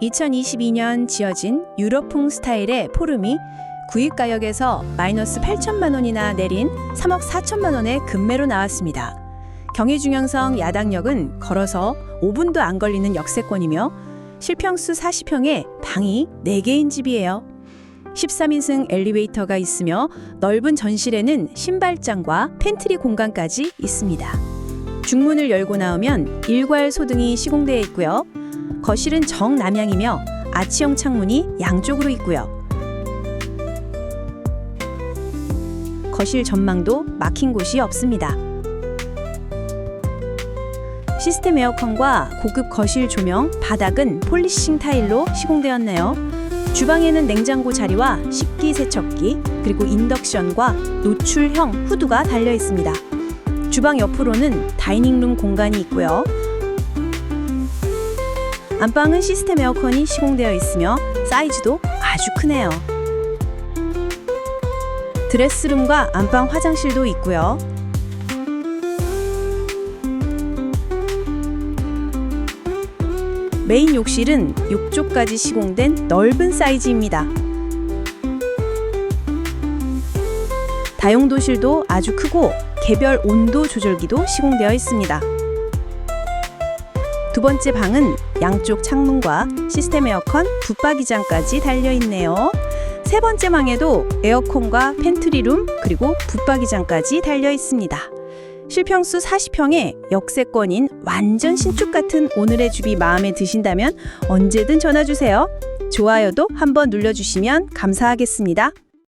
2022년 지어진 유럽풍 스타일의 포름이 구입 가격에서 마이너스 8천만 원이나 내린 3억 4천만 원의 금매로 나왔습니다. 경희중앙성 야당역은 걸어서 5분도 안 걸리는 역세권이며 실평수 40평에 방이 4개인 집이에요. 13인승 엘리베이터가 있으며 넓은 전실에는 신발장과 팬트리 공간까지 있습니다. 중문을 열고 나오면 일괄 소등이 시공되어 있고요. 거실은 정남향이며 아치형 창문이 양쪽으로 있고요. 거실 전망도 막힌 곳이 없습니다. 시스템 에어컨과 고급 거실 조명, 바닥은 폴리싱 타일로 시공되었네요. 주방에는 냉장고 자리와 식기 세척기, 그리고 인덕션과 노출형 후드가 달려 있습니다. 주방 옆으로는 다이닝룸 공간이 있고요. 안방은 시스템 에어컨이 시공되어 있으며 사이즈도 아주 크네요. 드레스룸과 안방 화장실도 있고요. 메인 욕실은 욕조까지 시공된 넓은 사이즈입니다. 다용도실도 아주 크고 개별 온도 조절기도 시공되어 있습니다. 두 번째 방은 양쪽 창문과 시스템 에어컨, 붙박이장까지 달려 있네요. 세 번째 방에도 에어컨과 팬트리룸 그리고 붙박이장까지 달려 있습니다. 실평수 40평에 역세권인 완전 신축 같은 오늘의 집이 마음에 드신다면 언제든 전화 주세요. 좋아요도 한번 눌러주시면 감사하겠습니다.